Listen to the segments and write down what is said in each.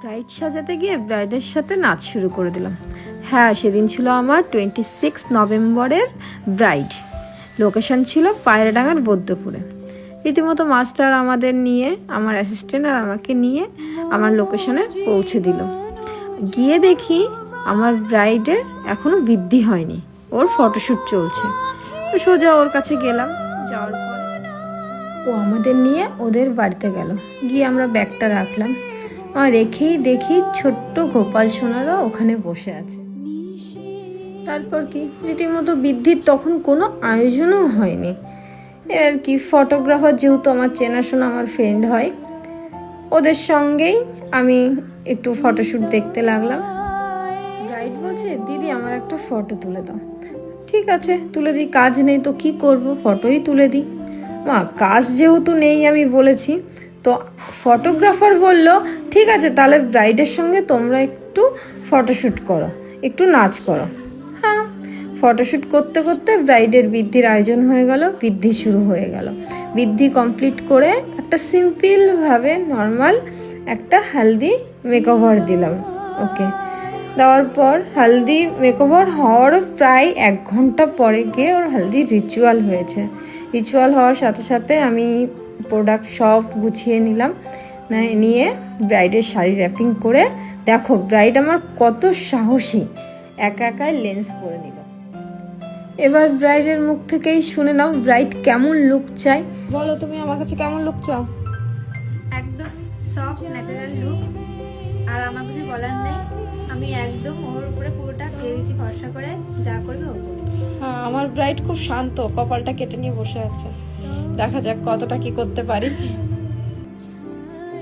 Bride সাজাতে গিয়ে ব্রাইডের সাথে নাচ শুরু করে দিলাম। হ্যাঁ সেদিন ছিল আমার টোয়েন্টি সিক্স নভেম্বরের ব্রাইড লোকেশন ছিল পায়রাডাঙ্গার বৌদ্ধপুরে। রীতিমতো মাস্টার আমাদের নিয়ে, আমার অ্যাসিস্ট্যান্ট আর আমাকে নিয়ে আমার লোকেশনে পৌঁছে দিল। গিয়ে দেখি আমার ব্রাইডের এখনও বৃদ্ধি হয়নি। ওর ফটোশ্যুট চলছে। সোজা ওর কাছে গেলাম, যাওয়ার পর ও আমাদের নিয়ে ওদের বাড়িতে গেল। গিয়ে আমরা ব্যাগটা রাখলাম। রেখেই দেখি ছোট্ট গোপাল সোনারা ওখানে বসে আছে। তারপর কি? রীতিমতো বৃদ্ধির তখন কোনো আয়োজনও হয়নি। আর কি? ফটোগ্রাফার যেহেতু আমার চেনাশোনা, আমার ফ্রেন্ড হয়। ওদের সঙ্গেই আমি একটু ফটোশ্যুট দেখতে লাগলাম। ব্রাইড বলছে, দিদি, আমার একটা ফটো তুলে দাও। ঠিক আছে, তুলে দিই, কাজ নেই তো কি করব? ফটোই তুলে দিই। মা, কাজ যেহেতু নেই আমি বলেছি তো ফটোগ্রাফার বলল, ঠিক আছে, তাহলে ব্রাইডের সঙ্গে তোমরা একটু ফটোশ্যুট করো, একটু নাচ করো। হ্যাঁ ফটোশ্যুট করতে করতে ব্রাইডের বৃদ্ধির আয়োজন হয়ে গেল, বৃদ্ধি শুরু হয়ে গেল। বৃদ্ধি কমপ্লিট করে একটা সিম্পলভাবে নর্মাল একটা হালদি মেকওভার দিলাম ওকে দেওয়ার পর হালদি মেকওভার হওয়ারও প্রায় এক ঘণ্টা পরে গিয়ে ওর হালদি রিচুয়াল হয়েছে। রিচুয়াল হওয়ার সাথে সাথে আমি প্রোডাক্ট সব গুছিয়ে নিলাম। নিয়ে ব্রাইডের শাড়ি র্যাপিং করে দেখো ব্রাইড আমার কত সাহসী। একা একাই লেন্স পরে নিল। এবার ব্রাইডের মুখ থেকেই শুনে নাও ব্রাইড কেমন লুক চাই বলো তুমি আমার কাছে কেমন লুক চাও? একদম সফট ন্যাচারাল লুক আর আমার কিছু বলার নেই। আমি একদম ওর উপরে পুরোটা ছেড়ে দিচ্ছি ভরসা করে যা করবে ও। হ্যাঁ আমার ব্রাইড খুব শান্ত কপালটা কেটে নিয়ে বসে আছে। দেখা যাক কতটা কি করতে পারি।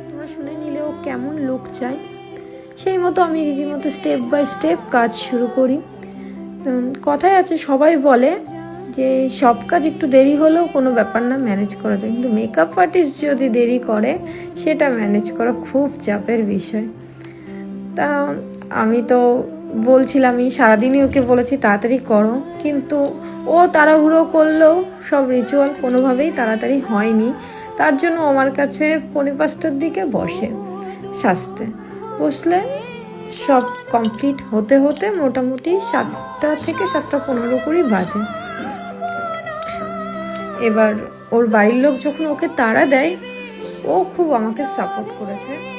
তোমরা শুনে নিলে ও কেমন লুক চাই সেই মতো আমি রীতিমতো স্টেপ বাই স্টেপ কাজ শুরু করি। কথায় আছে, সবাই বলে যে সব কাজ একটু দেরি হলেও কোনো ব্যাপার না ম্যানেজ করা যায়। কিন্তু মেকআপ আর্টিস্ট যদি দেরি করে, সেটা ম্যানেজ করা খুব চাপের বিষয়। তা, আমি তো বলছিলামই, সারাদিনই ওকে বলেছি, তাড়াতাড়ি করো। কিন্তু ও তাড়াহুড়ো করলেও সব রিচুয়াল কোনোভাবেই তাড়াতাড়ি হয়নি। তার জন্য আমার কাছে পৌনে পাঁচটার দিকে বসে সাজতে। বসলে সব কমপ্লিট হতে হতে মোটামুটি সাতটা থেকে সাতটা পনেরো কুড়ি বাজে। এবার ওর বাড়ির লোক যখন ওকে তাড়া দেয়, ও খুব আমাকে সাপোর্ট করেছে।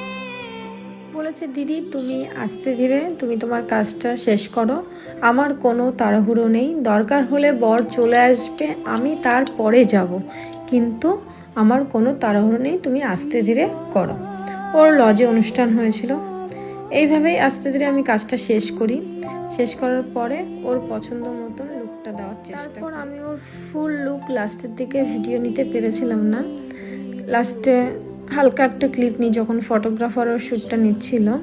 বলেছে, দিদি, তুমি আস্তে ধীরে, তুমি তোমার কাজটা শেষ করো। আমার কোনো তাড়াহুড়ো নেই। দরকার হলে বর চলে আসবে, আমি তারপরে যাব। কিন্তু আমার কোনো তাড়াহুড়ো নেই, তুমি আস্তে ধীরে করো। ওর লজে অনুষ্ঠান হয়েছিল। এইভাবেই আস্তে ধীরে আমি কাজটা শেষ করি। শেষ করার পরে ওর পছন্দ মতন লুকটা দেওয়ার চেষ্টা তারপর আমি ওর ফুল লুক লাস্টের দিকে ভিডিও নিতে পেরেছিলাম না। লাস্টে হালকা একটা ক্লিপ নিই, যখন ফটোগ্রাফার ওর শ্যুটটা নিচ্ছিল,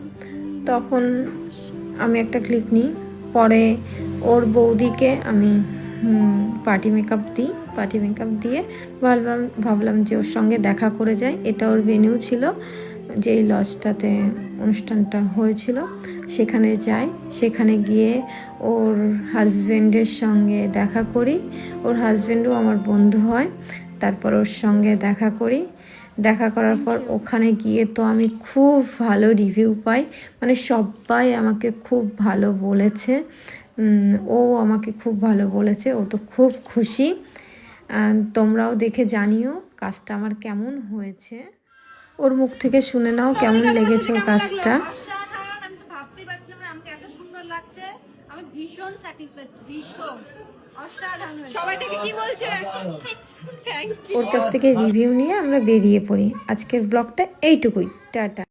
তখন আমি একটা ক্লিপ নিই। পরে ওর বৌদিকে আমি পার্টি মেকআপ দিই। পার্টি মেকআপ দিয়ে ভাবলাম ভাবলাম যে ওর সঙ্গে দেখা করে যাই। এটা ওর ভেনিউ ছিল, যেই লজটাতে অনুষ্ঠানটা হয়েছিল। সেখানে যাই। সেখানে গিয়ে ওর হাজব্যান্ডের সঙ্গে দেখা করি। ওর হাজব্যান্ডও আমার বন্ধু হয়। তারপর ওর সঙ্গে দেখা করি। দেখা করার পর ওখানে গিয়ে তো আমি খুব ভালো রিভিউ পাই। মানে সবাই আমাকে খুব ভালো বলেছে। ও আমাকে খুব ভালো বলেছে। ও তো খুব খুশি। তোমরাও দেখে জানিও কাজটা আমার কেমন হয়েছে। ওর মুখ থেকে শুনে নাও কেমন লেগেছে ও কাজটা। আমি ভীষণ স্যাটিসফাইড ভীষণ। ওর কাছ থেকে রিভিউ নিয়ে আমরা বেরিয়ে পড়ি। আজকের ব্লগটা এইটুকুই। টাটা।